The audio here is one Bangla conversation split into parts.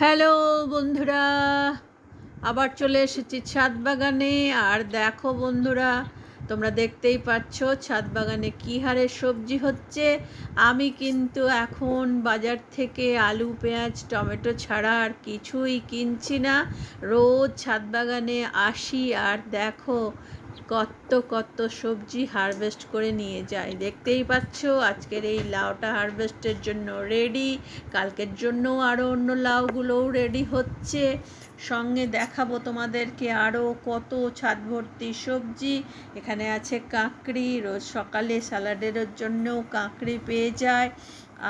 হ্যালো বন্ধুরা, আবার চলে এসেছি ছাদ বাগানে আর দেখো বন্ধুরা, তোমরা দেখতেই পাচ্ছ ছাদ বাগানে কী হারে সবজি হচ্ছে। আমি কিন্তু এখন বাজার থেকে আলু, পেঁয়াজ, টমেটো ছাড়া আর কিছুই কিনছি না। রোজ ছাদ বাগানে আসি আর দেখো কত কত সবজি হারভেস্ট করে নিয়ে যায়। দেখতেই পাচ্ছ, আজকের এই লাউটা হারভেস্টের জন্য রেডি কালকের জন্য আরও অন্য লাউগুলোও রেডি হচ্ছে। সঙ্গে দেখাবো তোমাদেরকে আরও কত ছাদ ভর্তি সবজি। এখানে আছে কাঁকড়ি, রোজ সকালে স্যালাডের জন্যও কাঁকড়ি পেয়ে যায়।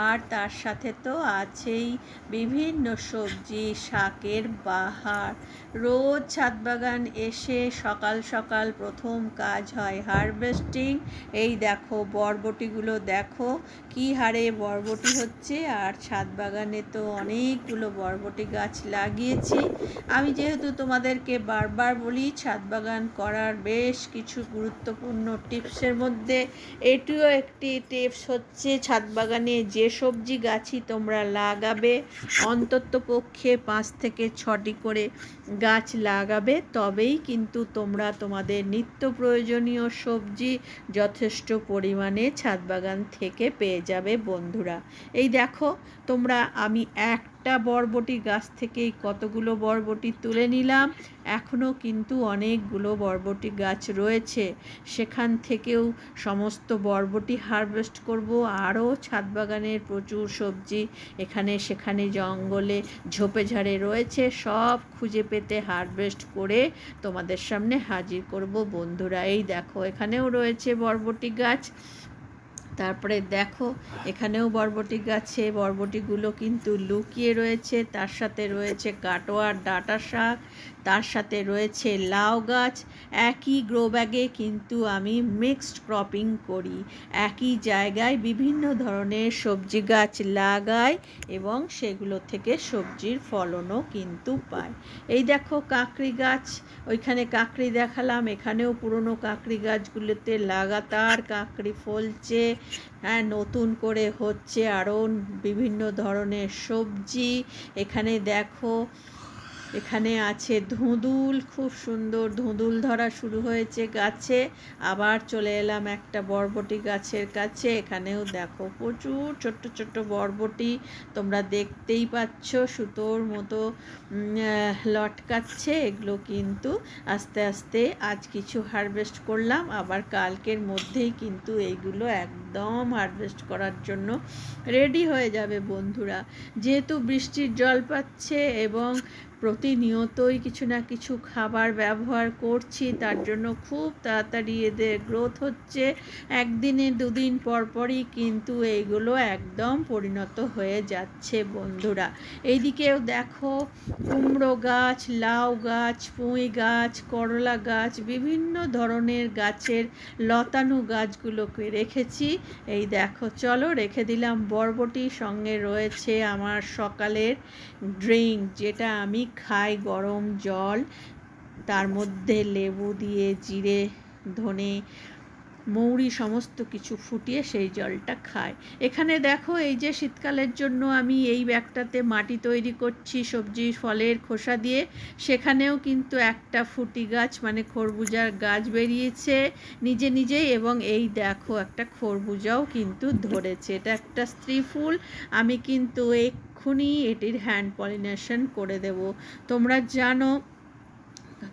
আর তার সাথে তো আছেই বিভিন্ন সবজি, শাকের বাহার। রোজ ছাদ বাগান এসে সকাল সকাল প্রথম কাজ হয় হারভেস্টিং। এই দেখো, বরবটিগুলো দেখো, কি হারে বরবটি হচ্ছে। আর ছাদ বাগানে তো অনেকগুলো বরবটি গাছ লাগিয়েছি। আমি যেহেতু তোমাদেরকে বারবার বলি ছাদ বাগান করার বেশ কিছু গুরুত্বপূর্ণ টিপসের মধ্যে এটিও একটি টিপস হচ্ছে ছাদ বাগানে যে সবজি গাছই তোমরা লাগাবে। অন্তত পক্ষে পাঁচ থেকে ছটি করে গাছ লাগাবে, তবেই কিন্তু তোমরা তোমাদের নিত্য প্রয়োজনীয় সবজি যথেষ্ট পরিমাণে ছাদ বাগান থেকে পেয়ে যাবে বন্ধুরা। এই দেখো, তোমরা আমি একটা বরবটি গাছ থেকেই কতগুলো বরবটি তুলে নিলাম। এখনও কিন্তু অনেকগুলো বরবটি গাছ রয়েছে। সেখান থেকেও সমস্ত বরবটি হারভেস্ট করব। আরও ছাদ বাগানের প্রচুর সবজি এখানে সেখানে জঙ্গলে ঝোপে ঝাড়ে রয়েছে। সব খুঁজে পেতে হারভেস্ট করে তোমাদের সামনে হাজির করব। বন্ধুরা, এই দেখো এখানেও রয়েছে বরবটি গাছ। তারপরে দেখো, এখানেও বরবটি গাছে, বরবটিগুলো কিন্তু লুকিয়ে রয়েছে, তার সাথে রয়েছে কাটোয়ার ডাটা শাক তার সাথে রয়েছে লাউ গাছ। একই গ্রো ব্যাগে কিন্তু আমি মিক্সড ক্রপিং করি। একই জায়গায় বিভিন্ন ধরনের সবজি গাছ লাগাই এবং সেগুলো থেকে সবজির ফলনও কিন্তু পাই। এই দেখো কাকড়ি গাছ। ওইখানে কাকড়ি দেখালাম। এখানেও পুরনো কাকড়ি গাছগুলোতে লাগাতার কাকড়ি ফলছে। হ্যাঁ নতুন করে হচ্ছে আরও বিভিন্ন ধরনের সবজি। এখানে দেখো এখানে আছে ধুঁদুল, খুব সুন্দর ধুঁদুল ধরা শুরু হয়েছে গাছে। আবার চলে এলাম একটা বরবটি গাছের কাছে। এখানেও দেখো প্রচুর ছোট্ট ছোট্ট বরবটি। তোমরা দেখতেই পাচ্ছ সুতোর মতো লটকাচ্ছে। এগুলো কিন্তু আস্তে আস্তে আজ কিছু হারভেস্ট করলাম। আবার কালকের মধ্যেই কিন্তু এইগুলো একদম হারভেস্ট করার জন্য রেডি হয়ে যাবে বন্ধুরা। যেহেতু বৃষ্টির জল পাচ্ছে এবং প্রতিনিয়তই কিছু না কিছু খাবার ব্যবহার করছি, তার জন্য খুব তাড়াতাড়ি এদের গ্রোথ হচ্ছে। একদিনে দুদিন পরপরই কিন্তু এইগুলো একদম পরিণত হয়ে যাচ্ছে বন্ধুরা। এইদিকেও দেখো কুমড়ো গাছ, লাউ গাছ, পুঁই গাছ, করলা গাছ, বিভিন্ন ধরনের গাছের লতানো গাছগুলোকে রেখেছি। এই দেখো, চলো রেখে দিলাম বরবটি, সঙ্গে রয়েছে আমার সকালের ড্রিঙ্ক, যেটা আমি খাই গরম জল, তার মধ্যে লেবু দিয়ে, জিরে, ধনে মৌরি সমস্ত কিছু ফুটিয়ে সেই জলটা খায়। এখানে দেখো, এই যে শীতকালের জন্য আমি এই ব্যাগটাতে মাটি তৈরি করছি সবজি, ফলের খোসা দিয়ে, সেখানেও কিন্তু একটা ফুটি গাছ মানে খরবুজার গাছ বেরিয়েছে নিজে নিজেই এবং এই দেখো একটা খরবুজাও কিন্তু ধরেছে। এটা একটা স্ত্রী ফুল, আমি কিন্তু এক্ষুনি এটির হ্যান্ড পলিনেশন করে দেব। তোমরা জানো,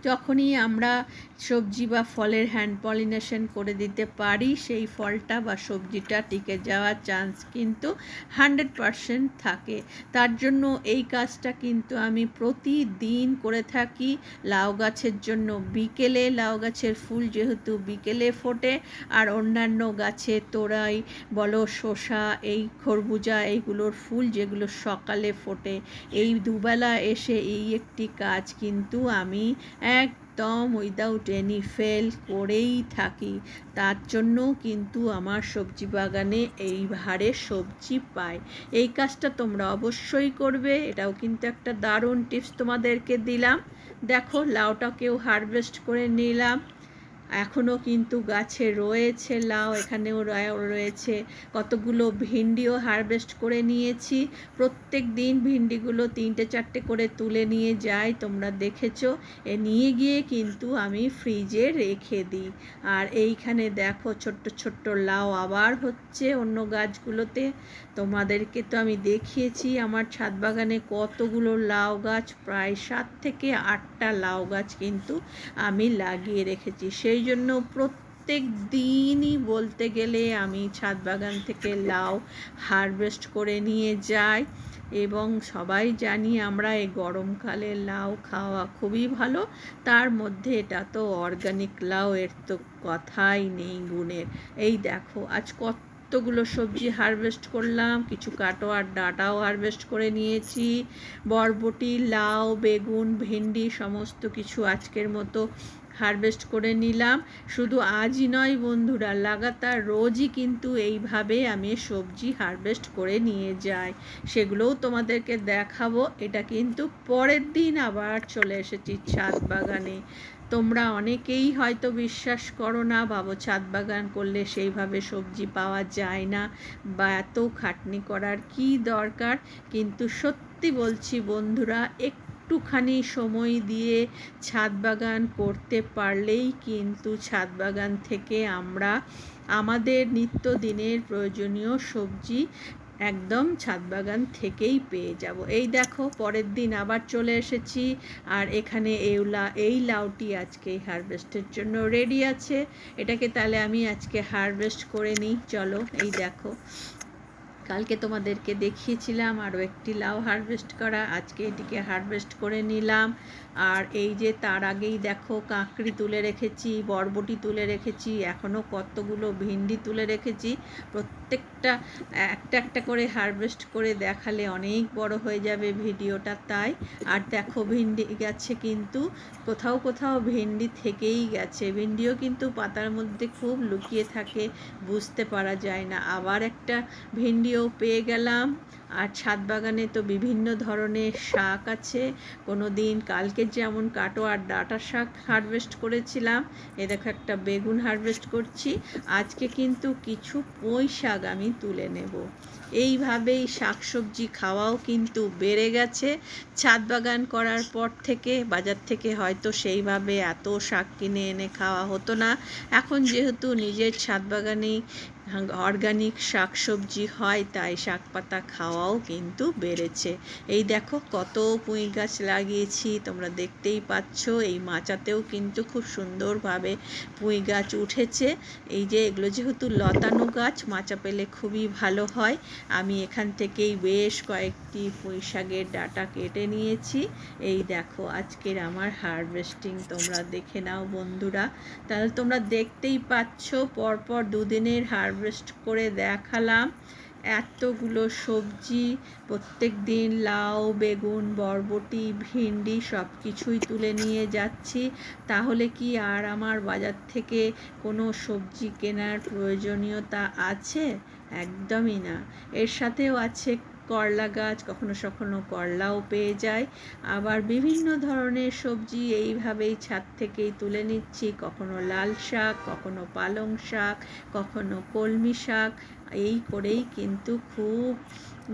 যখনই আমরা সবজি বা ফলের হ্যান্ড পলিনেশন করে দিতে পারি, সেই ফলটা বা সবজিটা টিকে যাওয়ার চান্স কিন্তু হান্ড্রেড পারসেন্ট থাকে। তার জন্য এই কাজটা কিন্তু আমি প্রতিদিন করে থাকি। লাউ গাছের জন্য বিকেলে, লাউ গাছের ফুল যেহেতু বিকেলে ফোটে, আর অন্যান্য গাছে তোরাই বলো শসা, এই খরবুজা, এইগুলোর ফুল যেগুলো সকালে ফোটে, এই দুবেলা এসে এই একটি কাজ কিন্তু আমি একদম উইদাউট এনি ফেল করেই থাকি। তার জন্য কিন্তু আমার সবজি বাগানে এই হারে সবজি পাই। এই কাজটা তোমরা অবশ্যই করবে। এটাও কিন্তু একটা দারুণ টিপস তোমাদেরকে দিলাম। দেখো লাউটাকেও হারভেস্ট করে নিলাম। এখনও কিন্তু গাছে রয়েছে লাউ, এখানেও রয়েছে কতগুলো ভিন্ডিও হারভেস্ট করে নিয়েছি। প্রত্যেক দিন ভিন্ডিগুলো তিনটে চারটে করে তুলে নিয়ে যাই, তোমরা দেখেছ। এ নিয়ে গিয়ে কিন্তু আমি ফ্রিজে রেখে দিই। আর এইখানে দেখো ছোট্ট ছোট্ট লাউ আবার হচ্ছে অন্য গাছগুলোতে। তোমাদেরকে তো আমি দেখিয়েছি, আমার ছাদ বাগানে কতগুলো লাউ গাছ, প্রায় সাত থেকে আটটা লাউ গাছ কিন্তু আমি লাগিয়ে রেখেছি। সেই জন্য প্রত্যেক দিনই বলতে গেলে আমি ছাদ বাগান থেকে লাউ হারভেস্ট করে নিয়ে যাই এবং সবাই জানি আমরা এই গরমকালে লাউ খাওয়া খুবই ভালো। তার মধ্যে এটা তো অর্গানিক লাউ এর তো কথাই নেই গুণের। এই দেখো, আজ কতগুলো সবজি হারভেস্ট করলাম, কিছু কাটোয়ার ডাঁটাও হারভেস্ট করে নিয়েছি, বরবটি, লাউ, বেগুন, ভেন্ডি, সমস্ত কিছু আজকের মতো হারভেস্ট করে নিলাম। শুধু আজই নয় বন্ধুরা, লাগাতার রোজই কিন্তু এইভাবে আমি সবজি হারভেস্ট করে নিয়ে যাই। সেগুলোও তোমাদেরকে দেখাবো। এটা কিন্তু পরের দিন আবার চলে এসেছি ছাদ বাগানে। তোমরা অনেকেই হয়তো বিশ্বাস করো না ভাবো ছাদ বাগান করলে সেইভাবে সবজি পাওয়া যায় না বা এত খাটনি করার কি দরকার? কিন্তু সত্যি বলছি বন্ধুরা একটুখানি সময় দিয়ে ছাদ বাগান করতে পারলেই কিন্তু ছাদ বাগান থেকে আমরা আমাদের নিত্যদিনের প্রয়োজনীয় সবজি একদম ছাদ বাগান থেকেই পেয়ে যাব। এই দেখো, পরের দিন আবার চলে এসেছি আর এখানে এউলা এই লাউটি আজকে হারভেস্টের জন্য রেডি আছে। এটাকে তাহলে আমি আজকে হারভেস্ট করে নিই। চলো, এই দেখো। কালকে তোমাদেরকে দেখিয়েছিলাম আরও একটি লাউ হারভেস্ট করা। আজকে এটিকে হারভেস্ট করে নিলাম। আর এই যে তার আগেই দেখো কাঁকড়ি তুলে রেখেছি, বরবটি তুলে রেখেছি এখনও কতগুলো ভিন্ডি তুলে রেখেছি। প্রত্যেকটা, একটা একটা করে হারভেস্ট করে দেখালে অনেক বড় হয়ে যাবে ভিডিওটা তাই। আর দেখো ভিন্ডি গেছে কিন্তু, কোথাও কোথাও ভেন্ডি থেকেই গেছে। ভিন্ডিও কিন্তু পাতার মধ্যে খুব লুকিয়ে থাকে, বুঝতে পারা যায় না। আবার একটা ভিন্ডিও পেয়ে গেলাম। আর ছাদ বাগানে তো বিভিন্ন ধরনের শাক আছে। কোনো দিন কালকে যেমন কাটো আর ডাটা শাক হারভেস্ট করেছিলাম, এ দেখো একটা বেগুন হারভেস্ট করছি। আজকে কিন্তু কিছু পুঁই শাক আমি তুলে নেব। এইভাবেই শাকসবজি খাওয়াও কিন্তু বেড়ে গেছে। ছাদ বাগান করার পর থেকে, বাজার থেকে হয়তো সেইভাবে এত শাক কিনে এনে খাওয়া হতো না। এখন যেহেতু নিজের ছাদ বাগানেই অর্গানিক শাকসবজি হয়, তাই শাক পাতা খাওয়াও কিন্তু বেড়েছে। এই দেখো কত পুঁই গাছ লাগিয়েছি, তোমরা দেখতেই পাচ্ছ, এই মাচাতেও কিন্তু খুব সুন্দরভাবে পুঁই গাছ উঠেছে। এই যে এগুলো যেহেতু লতানো গাছ, মাচা পেলে খুবই ভালো হয়। আমি এখান থেকেই বেশ কয়েকটি পুঁই শাকের ডাটা কেটে নিয়েছি। এই দেখো আজকের আমার হারভেস্টিং তোমরা দেখে নাও বন্ধুরা। তাহলে তোমরা দেখতেই পাচ্ছ, পরপর দুদিনের হারভেস্ট করে দেখালাম। এতগুলো সবজি, প্রত্যেক দিন লাউ, বেগুন, বরবটি, ভিন্ডি সব কিছুই তুলে নিয়ে যাচ্ছি। তাহলে কি আর আমার বাজার থেকে কোনো সবজি কেনার প্রয়োজনীয়তা আছে? একদমই না। এর সাথেও আছে করলা গাছ, কখনো কখনো করলাও পেয়ে যায়। আবার বিভিন্ন ধরনের সবজি এইভাবেই ছাদ থেকেই তুলে নিচ্ছি। কখনো লাল শাক, কখনো পালং শাক, কখনো কলমি শাক, এই করেই কিন্তু খুব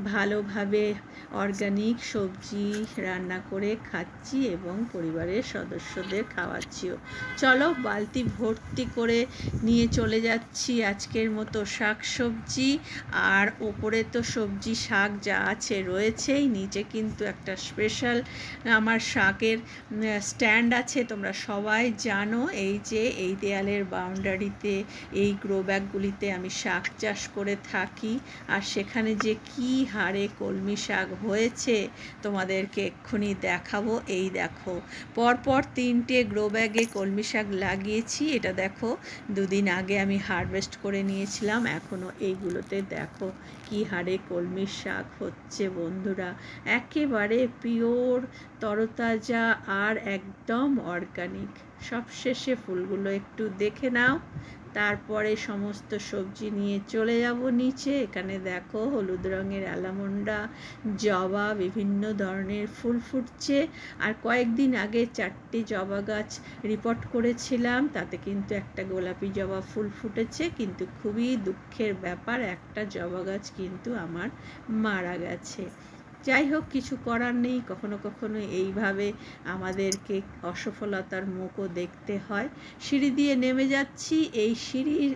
ভালোভাবে অর্গানিক সবজি রান্না করে খাচ্ছি এবং পরিবারের সদস্যদের খাওয়াচ্ছিও। চলো বালতি ভর্তি করে নিয়ে চলে যাচ্ছি আজকের মতো শাক সবজি আর ওপরে তো সবজি শাক যা আছে রয়েছেই, নিচে কিন্তু একটা স্পেশাল আমার শাকের স্ট্যান্ড আছে, তোমরা সবাই জানো। এই যে এই দেয়ালের বাউন্ডারিতে, এই গ্রো ব্যাগগুলিতে আমি শাক চাষ করে থাকি। আর সেখানে যে কি হারে কলমি শাক হয়েছে, তোমাদেরকে এক্ষুনি দেখাবো। এই দেখো, পরপর তিনটে গ্রো ব্যাগে কলমি শাক লাগিয়েছি। এটা দেখো, দুদিন আগে আমি হারভেস্ট করে নিয়েছিলাম এখনও এইগুলোতে দেখো কি হারে কলমি শাক হচ্ছে বন্ধুরা। একেবারে পিওর তরতাজা আর একদম অর্গানিক সবশেষে ফুলগুলো একটু দেখে নাও। তারপরে সমস্ত সবজি নিয়ে চলে যাব নিচে। এখানে দেখো হলুদ রঙের অ্যালামন্ডা জবা, বিভিন্ন ধরনের ফুল ফুটছে। আর কয়েকদিন আগে চারটি জবা গাছ রিপোর্ট করেছিলাম, তাতে কিন্তু একটা গোলাপি জবা ফুল ফুটেছে। কিন্তু খুবই দুঃখের ব্যাপার, একটা জবা গাছ কিন্তু আমার মারা গেছে। যাই হোক, কিছু করার নেই। কখনো কখনো এইভাবে আমাদেরকে অসফলতার মুখও দেখতে হয়। সিঁড়ি দিয়ে নেমে যাচ্ছি। এই সিঁড়ির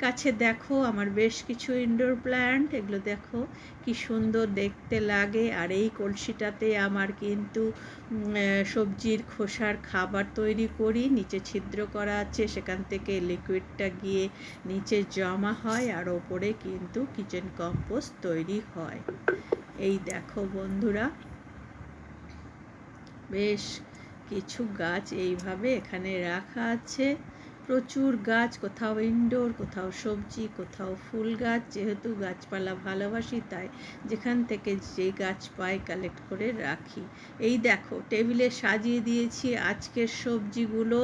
কাছে দেখো, আমার বেশ কিছু ইনডোর প্ল্যান্ট এগুলো দেখো, কি সুন্দর দেখতে লাগে। আর এই কলসিটাতে আমার কিন্তু সবজির খোসার খাবার তৈরি করি। নিচে ছিদ্র করা আছে। সেখান থেকে লিকুইডটা গিয়ে নিচে জমা হয়। আর ওপরে কিন্তু কিচেন কম্পোস্ট তৈরি হয়। এই দেখো বন্ধুরা বেশ কিছু গাছ এইভাবে এখানে রাখা আছে। প্রচুর গাছ, কোথাও ইনডোর কোথাও সবজি, কোথাও ফুল গাছ, যেহেতু গাছপালা ভালোবাসি তাই যেখান থেকে যে গাছ পাই কালেক্ট করে রাখি। এই দেখো, টেবিলে সাজিয়ে দিয়েছি আজকের সবজিগুলো।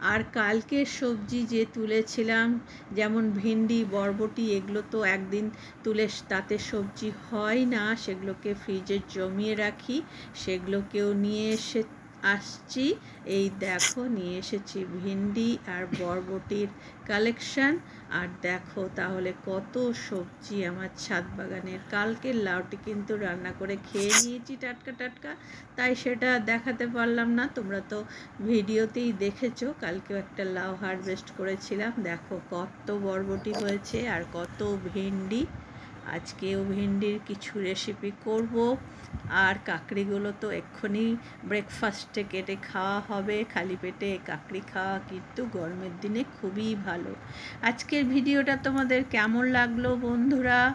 আর কালকের সবজি যে তুলেছিলাম, যেমন ভিন্ডি, বরবটি, এগুলো তো একদিন তুলে তাতে সবজি হয় না, সেগুলোকে ফ্রিজে জমিয়ে রাখি, সেগুলোকেও নিয়ে এসে আসছি। এই দেখো, নিয়ে এসেছি ভিন্ডি আর বরবটির কালেকশান আর দেখো তাহলে কত সবজি আমার ছাদ বাগানের। কালকের লাউটি কিন্তু রান্না করে খেয়ে নিয়েছি টাটকা টাটকা, তাই সেটা দেখাতে পারলাম না। তোমরা তো ভিডিওতেই দেখেছ, কালকেও একটা লাউ হারভেস্ট করেছিলাম। দেখো কত বরবটি হয়েছে আর কত ভিন্ডি। আজকেও ভেন্ডির কিছু রেসিপি করব। আর কাকড়িগুলো তো এক্ষুনি ব্রেকফাস্টে কেটে খাওয়া হবে। খালি পেটে কাকড়ি খাওয়া কিন্তু গরমের দিনে খুবই ভালো। আজকের ভিডিওটা তোমাদের কেমন লাগল বন্ধুরা?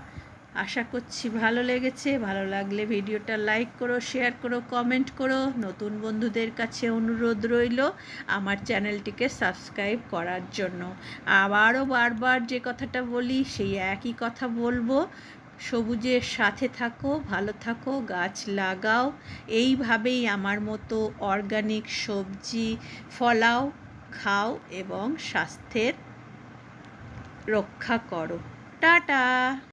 আশা করছি ভালো লেগেছে। ভালো লাগলে ভিডিওটা লাইক করো শেয়ার করো কমেন্ট করো। নতুন বন্ধুদের কাছে অনুরোধ রইল আমার চ্যানেলটিকে সাবস্ক্রাইব করার জন্য। আবারও বারবার যে কথাটা বলি, সেই একই কথা বলব। সবুজের সাথে থাকো, ভালো থাকো, গাছ লাগাও। এইভাবেই আমার মতো অর্গানিক সবজি ফলাও, খাও এবং স্বাস্থ্যের রক্ষা করো। টাটা!